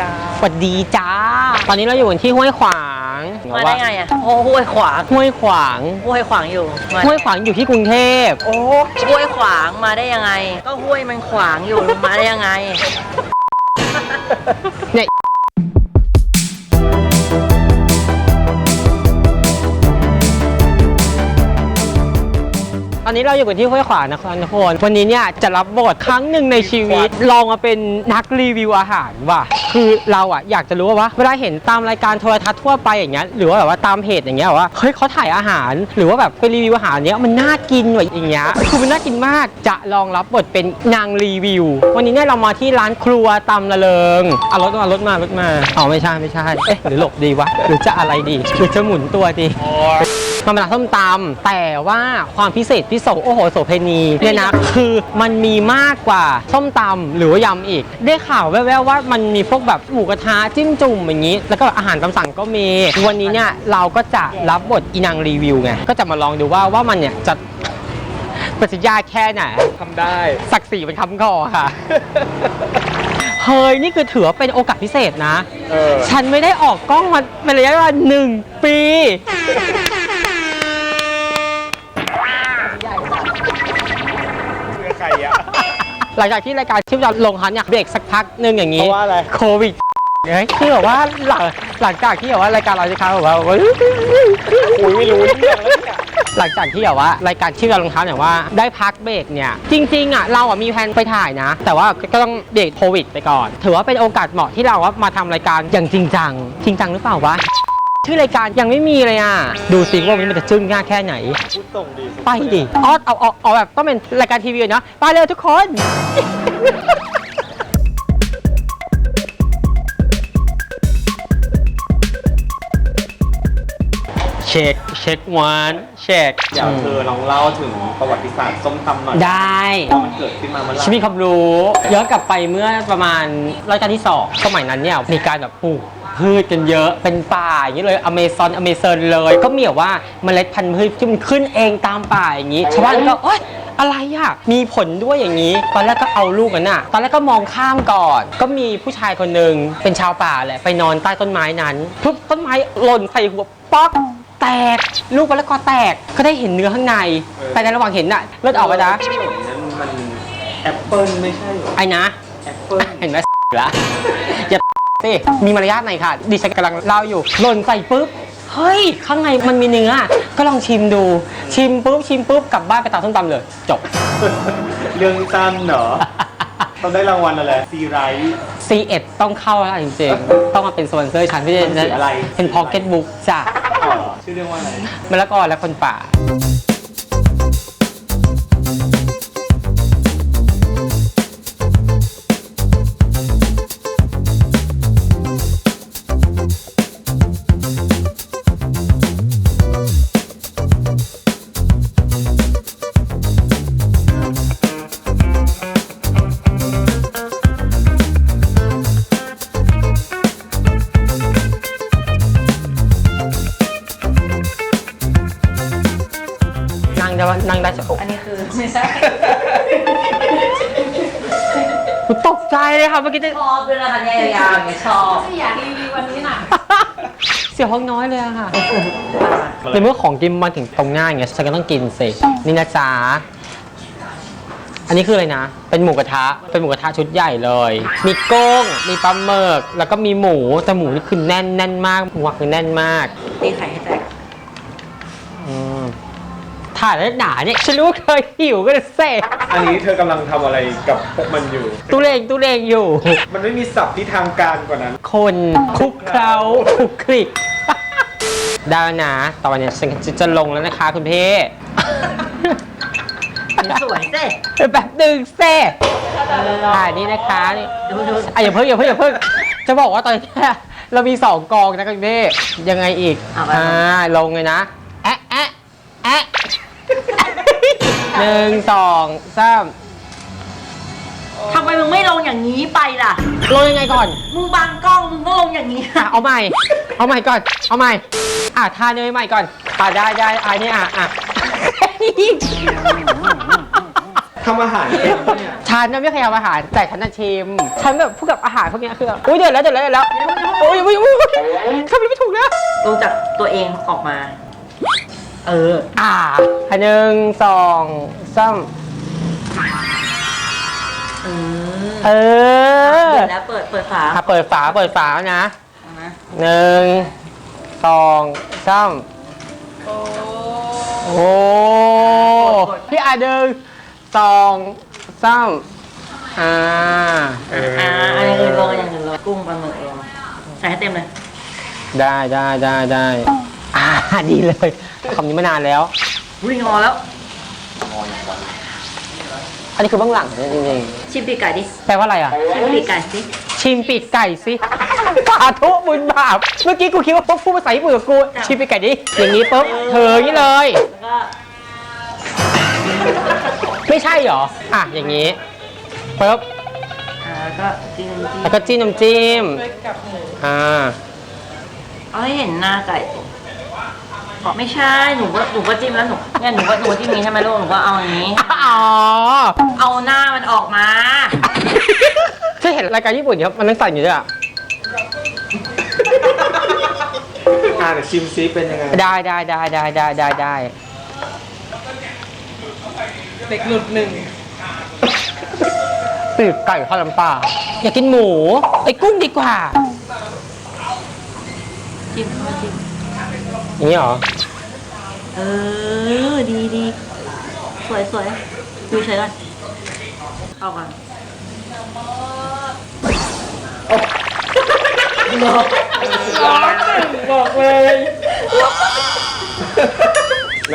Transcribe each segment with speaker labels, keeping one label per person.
Speaker 1: จ้า
Speaker 2: สวัสดีจ้า ตอนนี้เราอยู่กันที่ห้วยขวาง
Speaker 3: มาได้ไงอะโอ้ห้วยขวาง
Speaker 2: ห้วยขวาง
Speaker 3: ห้วยขวางอยู่มา
Speaker 2: ห้วยขวางอยู่ที่กรุงเทพ
Speaker 1: โอ้
Speaker 3: ห้วยขวางมาได้ยังไง ก็ห้วยมันขวางอยู่มาได้ยังไง
Speaker 2: เนี่ย อนนี้เราอยู่กันที่ห้วยขวางนะครับทุกคนวันนี้เนี่ยจะรับบทครั้งหนึ่งในชีวิตลองมาเป็นนักรีวิวอาหารว่ะคือเราอะอยากจะรู้ว่าเวลาเห็นตามรายการโทรทัศน์ทั่วไปอย่างเงี้ยหรือว่าแบบว่าตามเพจอย่างเงี้ยว่าเฮ้ยเขาถ่ายอาหาร หรือว่าแบบไปรีวิวอาหารเนี้ยมันน่ากินว่ะอย่างเงี้ยคือมันน่ากินมากจะลองรับบทเป็นนางรีวิว วันนี้เนี่ยเรามาที่ร้านครัวตำละเริงเอารถมารถมารถมาอ๋อไม่ใช่ไม่ใช่เอ๊ะหรือหลบดีวะหรือจะอะไรดีหรือจะหมุนตัวดีมันเป็นร้านส้มตำแต่ว่าความพิเศษพิโสโอ้โหโสเพณีเนี่ยนะคือมันมีมากกว่าส้มตำหรือว่ายำอีก ได้ข่าวแว่วๆว่ามันมีพวกแบบหมูกระทะจิ้มจุ่มอย่างนี้ แล้วก็อาหารตามสั่งก็มี วันนี้เนี่ยเราก็จะรับบทอีนางรีวิวไงก็จะมาลองดูว่าว่ามันเนี่ยจะประสิทธิยากแค่ไหน
Speaker 1: ทำได้
Speaker 2: ศักดิ์ศรีเป็นคำก่อค่ะ เฮ้ย นี่คือถือว่าเป็นโอกาสพิเศษนะ
Speaker 1: เออ
Speaker 2: ฉันไม่ได้ออกกล้องมาเป็นระยะเวลาหนึ่งปี หลังจากที่รายการที่เราลงฮันเนี่ยเบรกสักพักหนึ่งอย่างนี้
Speaker 1: เพราะว่าอะไร
Speaker 2: โควิดเฮ้ยคือแบบว่าหลังหลังจากที่แบบว่ารายการเราจะค้างแบบว่า
Speaker 1: คุยไม่รู้เรื่องแล้วเนี่ย
Speaker 2: หลังจากที่แบบว่ารายการที่เราลงทันเนี่ยว่าได้พักเบรกเนี่ยจริงๆอะเราอะมีแผนไปถ่ายนะ แต่ว่าก็ต้องเบรกโควิด ไปก่อน ถือว่าเป็นโอกาสเหมาะที่เราว่ามาทำรายการอย่างจริงจังจริงจังหรือเปล่าวะ ชื่อรายการยังไม่มีเลยอะ ดูสิว่าวันนี้มันจะจึ้งง่ายแค่ไหน
Speaker 1: พูดตรงดีสิ
Speaker 2: ไปดิเอาเอาเอาเอาแบบต้องเป็นรายการทีวีเลยนะไปเร็วทุกคน เช็คเช็ควันเช็ค
Speaker 1: เดี๋ยวเธอลองเล่าถึงประวัติศาสตร์ส้มตำหน่อย
Speaker 2: ได้
Speaker 1: ว่ามันเกิดขึ้นมาเมื่อไหร่
Speaker 2: ฉันมีความรู้ย้อนกลับไปเมื่อประมาณรัชกาลที่สองสมัยนั้นเนี่ยมีการแบบปลูก พืชกันเยอะเป็นป่าอย่างนี้เลยอเมซอนอเมซอนเลย ก็มีแบบว่าเมล็ดพันธุ์พืชที่มันขึ้นเองตามป่าอย่างนี้ชาวบ้านก็เอ้ยอะไรอะมีผลด้วยอย่างนี้ ตอนแรกก็เอาลูกกันน่ะ ตอนแรกก็มองข้ามก่อน ก็มีผู้ชายคนหนึ่งเป็นชาวป่าแหละไปนอนใต้ต้นไม้นั้นปุ๊บต้นไม้หล่นใส่หัวป๊อกแตกลูกมะละกอแตกก็ได้เห็นเนื้อข้างใน แต่ในระหว่างเห็นน่ะเลือดออกไปนะ
Speaker 1: นั้นมันแอปเปิลไม่ใช่หรอ
Speaker 2: ไอ้นะ
Speaker 1: แอปเปิล
Speaker 2: เห็นไหมละอย่า สิมีมารยาทหน่อยค่ะ ดิฉันกำลังเล่าอยู่หล่นใส่ปุ๊บ เฮ้ย ข้างในมันมีเนื้อ ก็ลองชิมดู ชิมปุ๊บ ชิมปุ๊บ กลับบ้านไปตามส้มตำเลย จบ
Speaker 1: เรื่องสั้นเหรอ ต้องได้รางวัลอะไรซีไรท์
Speaker 2: C1 ต้องเข้าแล้วจริงๆ ต้องมาเป็นสปอนเซอร์ฉันที่
Speaker 1: มันสีอะไร
Speaker 2: เป็นพ็อกเก็ตบุ๊กจ้ะ
Speaker 1: อ๋อชื่อเรื่องว่าอะไร
Speaker 2: มะละกอและคนป่า ได้ว่านั่งได้สัก
Speaker 3: อันนี้คือไม่ใช่
Speaker 2: กูตกใจเลยค่ะเมื่อกี้ได้
Speaker 3: ชอบด้วยนะคะเนี่ยยาวๆเนี่ยชอบ
Speaker 4: อยากรีวิววันนี้น่ะ
Speaker 2: เสียห้องน้อยเลยอะค่ะในเมื่อของกินมาถึงตรงหน้าอย่างเงี้ยฉันก็ต้องกินสินี่นะจ๊ะอันนี้คืออะไรนะ เป็นหมูกระทะ เป็นหมูกระทะชุดใหญ่เลย มีกุ้ง มีปลาหมึก แล้วก็มีหมู แต่หมูนี่คือแน่นแน่นมาก หมูคือแน่นมาก
Speaker 3: ตีไข่
Speaker 2: ถ่ายแล้วหนาเนี่ยฉันรู้ว่าเคยหิวก็เลยเซ่
Speaker 1: อันนี้เธอกำลังทำอะไรกับพวกมันอยู่
Speaker 2: ตู้เลงตู้เลงอยู่
Speaker 1: มันไม่มีศัพท์ที่ทางการกว่านั้น
Speaker 2: คนคลุกเคล้าคลุกคลิกได้แล้วนะตอนนี้ฉันจะลงแล้วนะคะคุณพี่
Speaker 3: สวยเซ่
Speaker 2: แบบหนึ่งเซ่อ่านี่นะคะนี่
Speaker 3: ดูดู
Speaker 2: อะอย่าเพิ่งอย่าเพิ่งอย่าเพิ่งจะบอกว่าตอนนี้เรามีสองกองนะคุณพี่ยังไงอีกอ่าลงเลยนะแอะแอะแอะ หนึ่งสองสาม
Speaker 3: ทำไมมึงไม่ลงอย่างนี้ไปล่ะ
Speaker 2: ลงยังไงก่อน
Speaker 3: มึงบังกล้องมึงก็ลงอย่างนี้
Speaker 2: อะ เอาใหม่ เอาใหม่ก่อน เอาใหม่ อะทาเนยใหม่ก่อนอะได้ได้อันนี้อะอะ
Speaker 1: เธำอาหารเป็นปะเนี่ย
Speaker 2: ฉันน่ะไม่เคยทำอาหารแต่ฉันน่ะชิม ฉันแบบพวกกับอาหารพวกเนี้ยคือแบบอุ้ยเดือดแล้วเดือดแล้วเดือดแล้วโอ้ยอุ้ยอุ้ยอุ้ยทำอะไรไม่ถูกแล้ว
Speaker 3: รู้จักตัวเองออกมา เออ
Speaker 2: อ่าอันหนึ่งสองสาม
Speaker 3: เออ
Speaker 2: เออ
Speaker 3: เปิดแล้วเปิดเปิดฝา
Speaker 2: อะเปิดฝาเปิดฝานะ
Speaker 3: เอานะ
Speaker 2: หนึ่งสองสามโอ้พี่อะหนึ่งสองสามอ่า
Speaker 1: เออ
Speaker 3: อ่าอันนี้คือลงอย่างอื่นลงกุ้งปลาหมึกลงใส่ให้เต็มเลย
Speaker 2: ได้ได้ได้ได้ อ่าดีเลยคำนี้มานานแล้ว
Speaker 3: วิ่งงอแล้ว
Speaker 2: อันนี้คือเบื้องหลังจริง
Speaker 3: ชิมปีกไก่ดิ
Speaker 2: ๆแปลว่าอะไรอะ
Speaker 3: ชิมปีกไก่สิ
Speaker 2: ชิมปีกไก่สิสาธุบุญบาป เมื่อกี้กูคิดว่าพวกพูดภาษาญี่ปุ่นกับกู ชิมปีกไก่ดิ อย่างนี้ปุ๊บเธออย่างนี้เลย
Speaker 3: แล้วก็
Speaker 2: ไม่ใช่เหรอ อะ อย่างนี้ปุ๊บ
Speaker 3: อ่าแล้วก็จิ้มจิ้ม
Speaker 2: แล้วก็จิ้มน้ำจิ้มอ่า
Speaker 3: เอาให้เห็นหน้าไก่สิ ไม่ใช่หนูก็หนูก็จิ้มแล้วหนูเนี่ยหนูก็หนูก็จิ้มนี้ใช่ไหมลูกหนูก็เอาอย่างนี้
Speaker 2: อ๋อ
Speaker 3: เอาหน้ามันออกมา
Speaker 2: เคยเห็นรายการญี่ปุ่นครับมันนั่งใส่อยู่ด้วยอะ
Speaker 1: อ่าเดี๋ยวชิมซิเป็นยังไง
Speaker 2: ได้ได้ได้ได้ได้ได้ได้
Speaker 4: เด็กหลุดหนึ่ง
Speaker 2: ปีกไก่ทอดน้ำปลาอยากกินหมูไอ้กุ้งดีกว่า
Speaker 3: จิ้มจิ้ม
Speaker 2: อย่าง นี้เหรอ
Speaker 3: เออ ดีดีสวยสวยดูเฉยก่อนเอาก่อน
Speaker 2: บอกเลย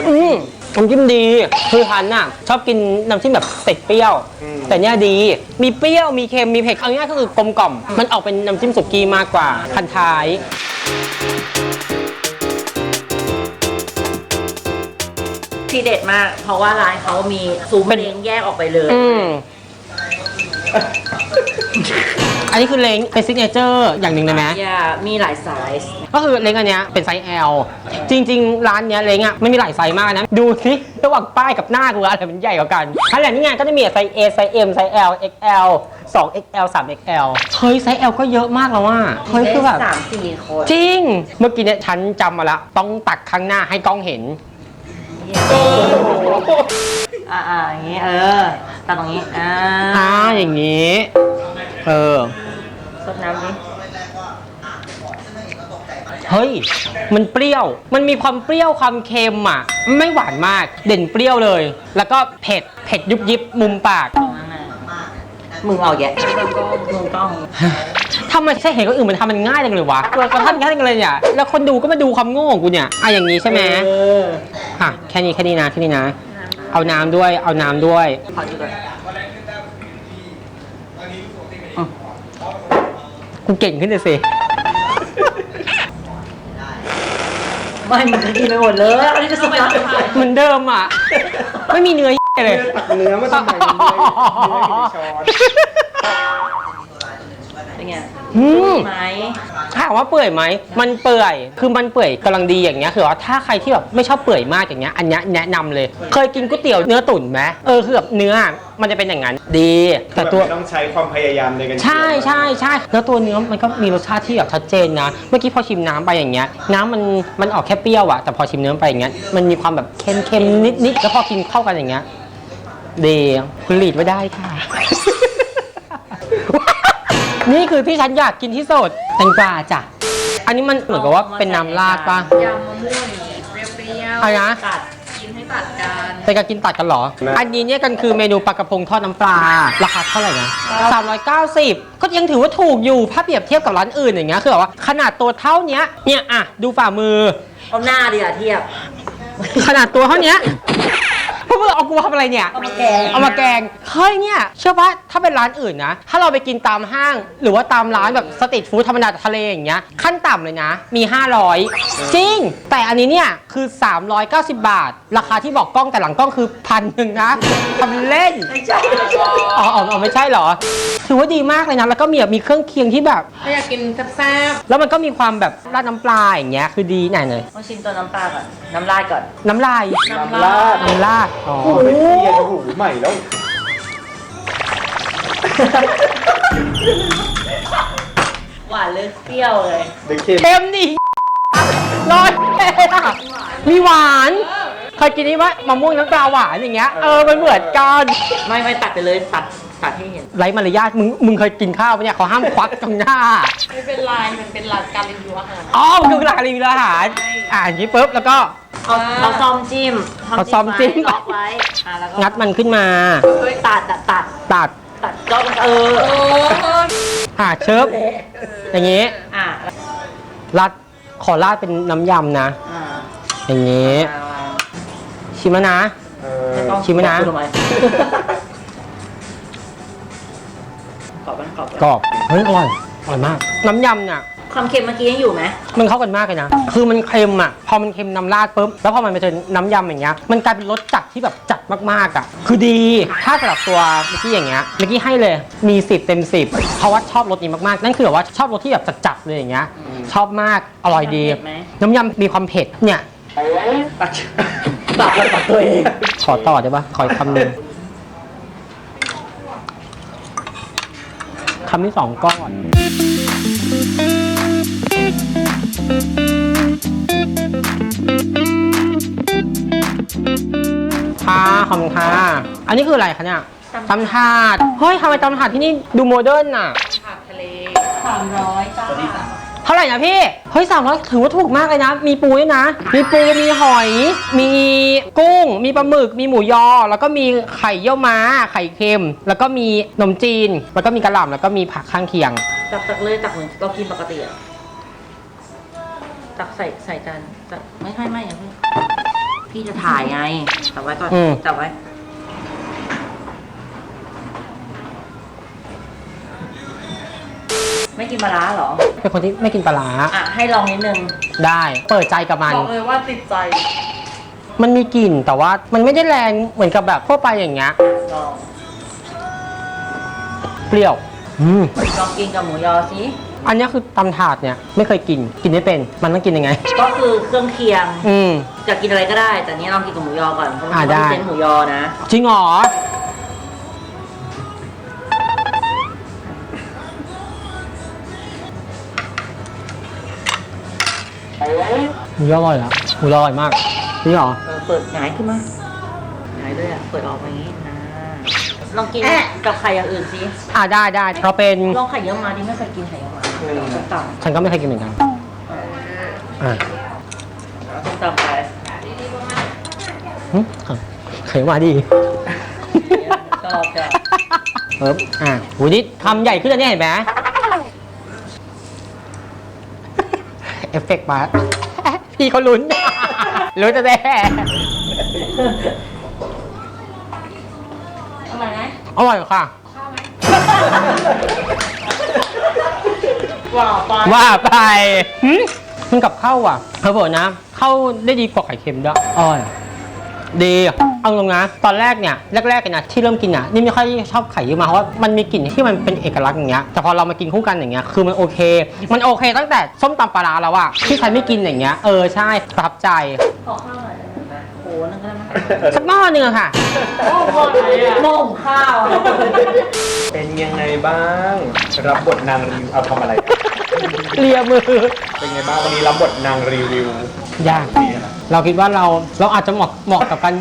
Speaker 2: อืมน้ำจิ้มดี คือทันน่ะ ชอบกินน้ำจิ้มแบบเผ็ดเปรี้ยว แต่เนี้ยดี มีเปรี้ยว มีเค็ม มีเผ็ดเอาง่ายๆก็คือกลมกล่อม มันออกเป็นน้ำจิ้มสุกี้มากกว่า พันท้าย
Speaker 3: ทีเด็ดมาก เพราะว่าร้านเขามีซุ้มเล้งแยกออกไปเลย
Speaker 2: อืม อันนี้คือเล้งเป็นซิกเนเจอร์อย่างหนึ่งเลยไหม
Speaker 3: อย่ามีหลายไซส์
Speaker 2: ก็คือเล้งอันเนี้ยเป็นไซส์ L จริง ๆ ร้านเนี้ยเล้งอะไม่มีหลายไซส์มากนะ ดูสิระหว่างป้ายกับหน้ากูอะไรมันใหญ่กว่ากันอันแหละนี่ไงก็จะมีไซส์ A ไซส์ M ไซส์ L XL 2 XL 3 XL เฮ้ยไซส์ L ก็เยอะมากแล้วว่าเฮ้ยคือแบบ
Speaker 3: สามสี่คน
Speaker 2: จริง เมื่อกี้เนี่ยฉันจำมาละ ต้องตักข้างหน้าให้กล้องเห็น
Speaker 3: อ่าอ่าอย่างนี้ เออตัดตรงนี้ อ่า
Speaker 2: อ่าอย่างนี้ เออ
Speaker 3: ซดน้ำดิ
Speaker 2: เฮ้ย มันเปรี้ยว มันมีความเปรี้ยวความเค็มอะ ไม่หวานมาก เด่นเปรี้ยวเลย แล้วก็เผ็ด เผ็ดยุบยิบมุมปาก
Speaker 3: ตรงนั้นน่ะ มึงเอาแยะมึงต้อง
Speaker 2: ทำไมใช่เห็นคนอื่นมันทำมันง่ายจังเลยวะเราก็ทำง่ายจังเลยเนี่ยแล้วคนดูก็มาดูความโง่ของกูเนี่ยอะอย่างนี้ใช่ไหม
Speaker 3: เออ
Speaker 2: อะแค่นี้แค่นี้นะแค่นี้นะ เอาน้ำด้วยเอาน้ำด้วย
Speaker 3: ขอดูก่อน
Speaker 2: กูเก่งขึ้นเลยสิ
Speaker 3: ไม่มันจะกินไปหมดเลยอันนี้จะสุกแล้ว
Speaker 2: เหมือนเดิมอะ ไม่มีเนื้อ เลย
Speaker 1: ตักเนื้อมาทำไมเนื้อเนื้ออยู่ในช้อน
Speaker 3: เป็นไง
Speaker 2: อืม
Speaker 3: ไหม
Speaker 2: ถามว่าเปื่อยไหม มันเปื่อย คือมันเปื่อยกำลังดีอย่างเงี้ย คือว่าถ้าใครที่แบบไม่ชอบเปื่อยมากอย่างเงี้ย อันเนี้ยแนะนำเลย เคยกินก๋วยเตี๋ยวเนื้อตุ๋นไหมเออ คือแบบเนื้อ มันจะเป็นอย่างนั้น ดี แต่ตัว
Speaker 1: ไม่ต้องใช้ความพยายามในการ
Speaker 2: ใช่ใช่ใช่แล้วตัวเนื้อมันก็มีรสชาติที่แบบชัดเจนนะ เมื่อกี้พอชิมน้ำไปอย่างเงี้ย น้ำมันมันออกแค่เปรี้ยวอะแต่พอชิมเนื้อไปอย่างเงี้ย มันมีความแบบเค็มเค็มนิดนิดๆ แล้วพอกินเข้ากันอย่างเงี้ย ดีคุณหลีดไว้ได้ค่ะ นี่คือที่ฉันอยากกินที่สุดแตงกวาจ้ะ อันนี้มันเหมือนกับว่าเป็นน้ำราดปะ
Speaker 4: ยำมะม่วงอย่างนี้เปรี้ยว
Speaker 2: อะไรนะ
Speaker 3: ตัด
Speaker 4: ๆกินให้ตัดกัน
Speaker 2: เป็นการกินตัดกันเหรออันนี้เนี่ยกันคือเมนูปลากระพงทอดน้ำปลา ราคาเท่าไหร่นะ390 ก็ยังถือว่าถูกอยู่ถ้าเปรียบเทียบกับร้านอื่นอย่างเงี้ยคือแบบว่าขนาดตัวเท่าเนี้ยเนี่ยอะดูฝ่ามือ
Speaker 3: เอาหน้าดีกว่าเทียบ
Speaker 2: ขนาดตัวเท่าเนี้ยพ วกมึงเอากูมาทำอะไรเนี่ย
Speaker 3: เอามาแกง
Speaker 2: เอามาแกง เฮ้ยเนี่ย เชื่อปะถ้าเป็นร้านอื่นนะ ถ้าเราไปกินตามห้าง หรือว่าตามร้านแบบสตรีทฟู้ดธรรมดาทะเลอย่างเงี้ย ขั้นต่ำเลยนะ มี 500 จริง แต่อันนี้เนี่ยคือ 390 บาท ราคาที่บอกกล้องแต่หลังกล้องคือพันหนึ่งนะทำเล่น
Speaker 3: ไม่ใช่ไม่ใช่
Speaker 2: อ๋ออ๋ออ๋อไม่ใช่เหรอ ถือว่าดีมากเลยนะ แล้วก็มีแบบมีเครื่องเคียงที่แบบ
Speaker 4: ถ้าอยากกินแซ่บ
Speaker 2: แล้วมันก็มีความแบบราดน้ำปลาอย่างเงี้ย คือดีหน่อยเลย
Speaker 3: มาชิมตัวน้ำปลาก่อน น้ำราดก่อน
Speaker 2: น้ำลาย
Speaker 1: น้ำราด
Speaker 2: น้ำลาดอ๋อ
Speaker 1: โอ้โหไม่เทียนโอ้โหใหม่แล้ว
Speaker 3: หวานเลยเปรี้ยวเลย
Speaker 1: เด็กเค็ม
Speaker 2: เค็มดิ ร้อยมีหวานเคยกินนี่ว่ามะม่วงน้ำปลาหวานอย่างเงี้ย เออ มันเหมือนกัน
Speaker 3: ไม่ไม่ตัดไปเลยตัดตัดให้เห็น
Speaker 2: ไรมารยาทมึงมึงเคยกินข้าวปะเนี่ยเขาห้ามควักตรงหน้า
Speaker 4: ไม่เป็นไรมันเป็นหลักการรีวิวอาหาร
Speaker 2: อ๋อมันคือหลักการรีวิวอาหารอ่าอย่างนี้ปุ๊บแล้วก็
Speaker 3: เอาเอาซ่อมจิ้ม
Speaker 2: เอาซ่อมจิ้ม
Speaker 3: ไว้ล็อกไว้อะแล้วก็
Speaker 2: งัดมันขึ้นมา
Speaker 3: ตัดตัดตัด
Speaker 2: ตัด
Speaker 3: ตัดก็เออ
Speaker 4: โอ้
Speaker 2: อ่าเชิบอย่างงี้
Speaker 3: อะ
Speaker 2: รัดขอราดเป็นน้ำยำนะ
Speaker 3: อ่า
Speaker 2: อย่างงี้ ชิมแล้วนะ
Speaker 1: เออ
Speaker 3: ไม่ต้อง
Speaker 2: ชิมไหมนะ
Speaker 3: พูดทำไมกรอบไหมกรอบไหม
Speaker 2: กรอบเฮ้ยอร่อยอร่อยมาก น้ำยำเนี่ย
Speaker 3: ความเค็มเมื่อกี้ยังอยู่ไหม
Speaker 2: มันเข้ากันมากเลยนะ คือมันเค็มอะ พอมันเค็มน้ำราดปุ๊บ แล้วพอมันไปเจอน้ำยำอย่างเงี้ย มันกลายเป็นรสจัดที่แบบจัดมากๆอะ คือดี ถ้าสำหรับตัวเมื่อกี้อย่างเงี้ย เมื่อกี้ให้เลย มี 10 เต็ม 10 เพราะว่าชอบรสนี้มากๆ นั่นคือแบบว่าชอบรสที่แบบจัดๆเลยอย่างเงี้ย ชอบมาก อร่อยดี
Speaker 3: เผ็ดไหม
Speaker 2: น้ำยำมีความเผ็ด เนี่ย
Speaker 3: ตัดตัดแล้วตัดตัวเอง
Speaker 2: ขอต่อได้ปะขออีกคำหนึ่งคำที่สองก้อน ค่ะขอบคุณค่ะอันนี้คืออะไรคะเนี่ยตำถาด เฮ้ยทำไมตำถาดที่นี่ดูโมเดิร์นน่ะ
Speaker 4: ผักทะเล
Speaker 3: สามร้อยจ้า
Speaker 2: เท่าไหร่นะพี่ เฮ้ยสามร้อยถือว่าถูกมากเลยนะ มีปูด้วยนะ มีปู มีหอย มีกุ้ง มีปลาหมึก มีหมูยอ แล้วก็มีไข่เยี่ยวม้า ไข่เค็ม แล้วก็มีขนมจีน แล้วก็มีกระหล่ำแล้วก็มีผักข้างเคียง
Speaker 3: ตักตักเลยตักเหมือนเรากินปกติอะ ตักใส่ใส่จานตักไม่ไม่ไม่อย่าเพิ่งพี่จะถ่ายไงตักไว้ก่อน
Speaker 2: อืม
Speaker 3: ตักไว้ไม่กินปลาร้าเหรอ
Speaker 2: เป็นคนที่ไม่กินปลาร้า
Speaker 3: อะ ให้ลองนิดนึง
Speaker 2: ได้ เปิดใจกับมัน
Speaker 4: บอกเลยว่าติดใจ
Speaker 2: มันมีกลิ่นแต่ว่ามันไม่ได้แรงเหมือนกับแบบทั่วไปอย่างเงี้ย
Speaker 3: ลอง
Speaker 2: เปรี้ยว อืม
Speaker 3: ลองกินกับหมูยอสิ
Speaker 2: อันเนี้ยคือตำถาดเนี่ยไม่เคยกินกินไม่เป็นมันต้องกินยังไง
Speaker 3: ก็คือเครื่องเคียง
Speaker 2: อืม
Speaker 3: จะกินอะไรก็ได้ แต่นี้ลองกินกับหมูยอก่อนเพราะมัน
Speaker 2: อะ
Speaker 3: เป็น
Speaker 2: ได้
Speaker 3: เส้นหมูยอนะ
Speaker 2: จริงเหรอหมูยออร่อยละหมูยออร่อยมากจริงเหรอ
Speaker 3: เออเปิดหงายขึ้นมาหงายด้วยอะ เปิดออกมาอย่างนี้นะลองกินกับไข่อย่างอื่นสิ
Speaker 2: อ่าได้ได้เราเป็น
Speaker 3: ลองไข่เยี่ยวมาดิไม่เคยกินไข่เยี่ยวมา ส้มตำ
Speaker 2: ฉันก็ไม่เคยกินเหมือนกันอ่า
Speaker 3: ส้มตำไป
Speaker 2: หึไข่มาดี
Speaker 3: ชอบจ้ะ
Speaker 2: เอออ่าหูนี่คำใหญ่ขึ้นแล้วเนี่ยเห็นไหม เอฟเฟกต์มาพี่เขาลุ้น ลุ้นจะแน่
Speaker 3: ทำไมนะ
Speaker 2: อร่อยค่ะ
Speaker 3: ว้าวไป
Speaker 2: ว่าไปหึมันกับข้าวอะเผลอๆนะเข้าได้ดีกว่าไข่เค็มด้วยอร่อยดีเอาตรงนะ ตอนแรกเนี่ยแรกๆกันนะที่เริ่มกินอะนี่ไม่ค่อยชอบไข่เยี่ยวมาเพราะว่ามันมีกลิ่นที่มันเป็นเอกลักษณ์อย่างเงี้ยแต่พอเรามากินคู่กันอย่างเงี้ยคือมันโอเค มันโอเคตั้งแต่ส้มตำปลาร้าแล้วอะที่ฉันไม่กินอย่างเงี้ยเออใช่ประทับใจ
Speaker 3: ขอข้าวห น่อยได้ไหมโอ้โหนั่นก็ได้ไหม
Speaker 2: สักหม้อหนึ่งอะค่ะ
Speaker 3: โอ้โหไหนอะหม้อหุงข้าว
Speaker 1: เป็นยังไงบ้าง รับบทนางรีวิวเอาทำอะไร
Speaker 2: เลียมือ
Speaker 1: เป็นไงบ้างวันนี้รับบทนางรีวิว ยา
Speaker 2: ก เราคิดว่าเราเราอาจจะเหมาะเหมาะกับการ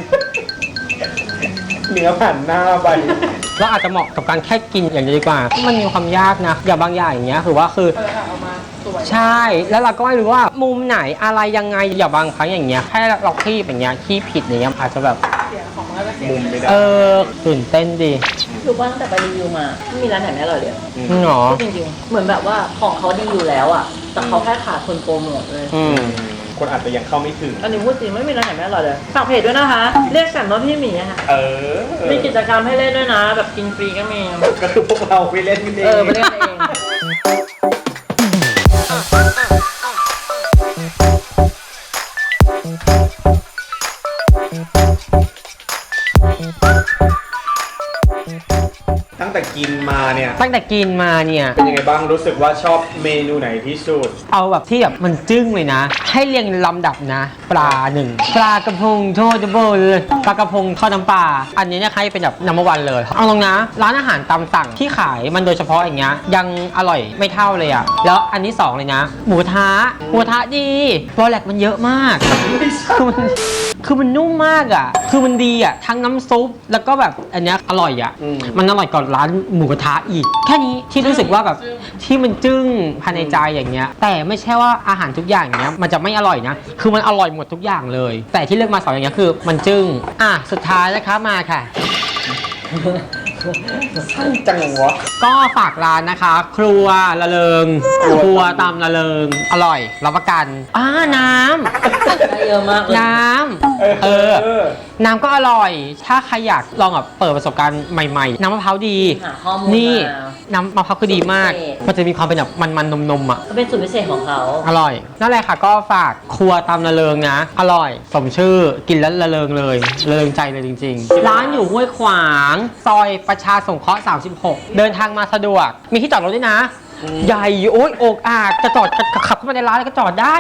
Speaker 1: เนื้อผ่านหน้าไป
Speaker 2: เราอาจจะเหมาะกับการแค่กินอย่างเดียวดีกว่า มันมีความยากนะ อย่างบางอย่างอย่างเงี้ย คือว่าคือ
Speaker 4: เออเอามาสวย
Speaker 2: ใช่ แล้วเราก็ไม่รู้ว่ามุมไหนอะไรยังไงอย่าบางครั้งอย่างเงี้ยแค่เราคีบอย่างเงี้ยคีบผิดอย่างเงี้ยอาจจะแบบ
Speaker 4: เสียของมันก็จะเสียง
Speaker 1: มุมไม่ได้
Speaker 2: เออตื่นเต้นดี
Speaker 3: รู้ป่ะตั้งแต่ไปรีวิวมาไม่มีร้านไหนไม่อร่อยเลย
Speaker 2: หรอ
Speaker 3: จริงๆเหมือนแบบว่าของเขาดีอยู่แล้วอะแต่เขาแค่ขาดคนโปรโมทเลย
Speaker 2: อืม
Speaker 1: คนอาจจะยังเข้าไม่ถึง
Speaker 3: อันนี้พูดจริงไม่มีร้านไหนไม่อร่อยเลยฝากเพจด้วยนะคะ เรียกแสนว่าพี่หมีค่ะ
Speaker 1: เออ
Speaker 3: มีกิจกรรมให้เล่นด้วยนะ แบบกินฟรีก็มี
Speaker 1: ก็คือพวกเราไปเล่นกันเอง
Speaker 3: เออไปเล่นเอง
Speaker 1: ตั้งแต่กินมาเนี่ย
Speaker 2: เป็
Speaker 1: นยังไงบ้างรู้สึกว่าชอบเมนูไหนที่สุด
Speaker 2: เอาแบบที่แบบมันจึ้งเลยนะ ให้เรียงลำดับนะ ปลาหนึ่งปลากระพงโทษเบลปลากระพงทอดน้ำปลาอันนี้เนี่ยให้เป็นแบบนัมเบอร์วันเลยเอาตรงนะ ร้านอาหารตามสั่งที่ขายมันโดยเฉพาะอย่างเงี้ยยังอร่อยไม่เท่าเลยอะแล้วอันที่สองเลยนะ หมูกระทะหมูกระทะดีโปรแลกมันเยอะมากคือมันคือมันนุ่มมากอะ คือมันดีอะ ทั้งน้ำซุป แล้วก็แบบอันเนี้ยอร่อยอะ
Speaker 1: อืม
Speaker 2: มันอร่อยกว่าร้านหมูกระทะอีกแค่นี้ที่รู้สึกว่าแบบที่มันจึ้งภายในใจอย่างเงี้ย แต่ไม่ใช่ว่าอาหารทุกอย่างเนี้ยมันจะไม่อร่อยนะ คือมันอร่อยหมดทุกอย่างเลย แต่ที่เลือกมาสองอย่างเงี้ยคือ มันจึ้งอะสุดท้ายนะคะมาค่ะ
Speaker 1: สั้นจังวะ
Speaker 2: ก็ฝากร้านนะคะ ครัวละเริง
Speaker 1: ครัว
Speaker 2: ตามละเริง อร่อย รับประกันอ่าน้ำ
Speaker 3: ได้เยอะมากเลย
Speaker 2: น้ำเออ น้ำก็อร่อย ถ้าใครอยากลองแบบเปิดประสบการณ์ใหม่ๆ น้ำมะพร้าวดี
Speaker 3: หาข้อมูล
Speaker 2: นี่
Speaker 3: มา
Speaker 2: น้ำมะพร้าวคือดีมาก
Speaker 3: โอเค
Speaker 2: มันจะมีความเป็นแบบมันๆนมๆอะ
Speaker 3: ก็เป็นสูตรพิเศษของเขา
Speaker 2: อร่อย นั่นแหละค่ะก็ฝากครัวตามละเริงนะ อร่อย สมชื่อกินแล้วละเริงเลยละเริงใจเลยจริง ๆ ร้านอยู่ห้วยขวาง ซอยประชาสงเคราะห์ 36 เดินทางมาสะดวก มีที่จอดรถด้วยนะ ใหญ่ โอ๊ยโอกอากจะจอดขับเข้ามาในร้านแล้วก็จอดได้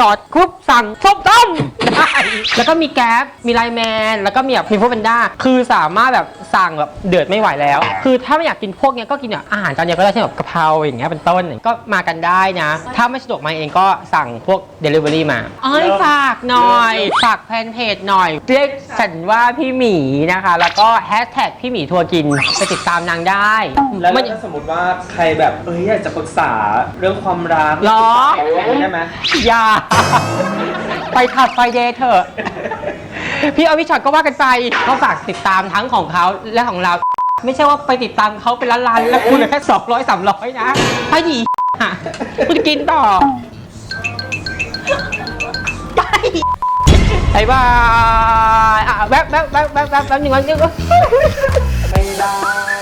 Speaker 2: จอดคุบสั่งส้มต้มได้แล้วก็มีแก๊ปมีไลน์แมน แล้วก็มีแบบมีพวกเบนด้าคือสามารถแบบสั่งแบบเดือดไม่ไหวแล้ว คือถ้าไม่อยากกินพวกเนี้ยก็กินแบบอาหารจานเดียวก็ได้เช่นแบบกะเพราอย่างเงี้ยเป็นต้นก็มากันได้นะ ถ้าไม่สะดวกมาเองก็สั่งพวก Delivery มาเอ้ยฝากหน่อย ฝากแฟนเพจหน่อยเรียกฉันว่าพี่หมีนะคะ แล้วก็แฮชแท็กพี่หมีทัวร์กินไปติดตามนางได้
Speaker 1: แล้ว
Speaker 2: ไม่
Speaker 1: ถ้าสมมติว่าใครแบบเอ้ยอยากจะปรึกษาเรื่องความรัก
Speaker 2: หรอ
Speaker 1: ได้ไหม
Speaker 2: อย่าไปขับไฟเดย์เถอะ พี่อวิช็อตก็ว่ากันไปก็ฝากติดตามทั้งของเขาและของเรา ไม่ใช่ว่าไปติดตามเขาเป็นล้านๆแล้วคุณเหลือแค่สองร้อยสามร้อยนะไปดีคุณกินต่อ ไปบายบายอะแวบแวบแวบแวบแวบแวบหนึ่งวันหนึ่ง
Speaker 1: ไม่ได้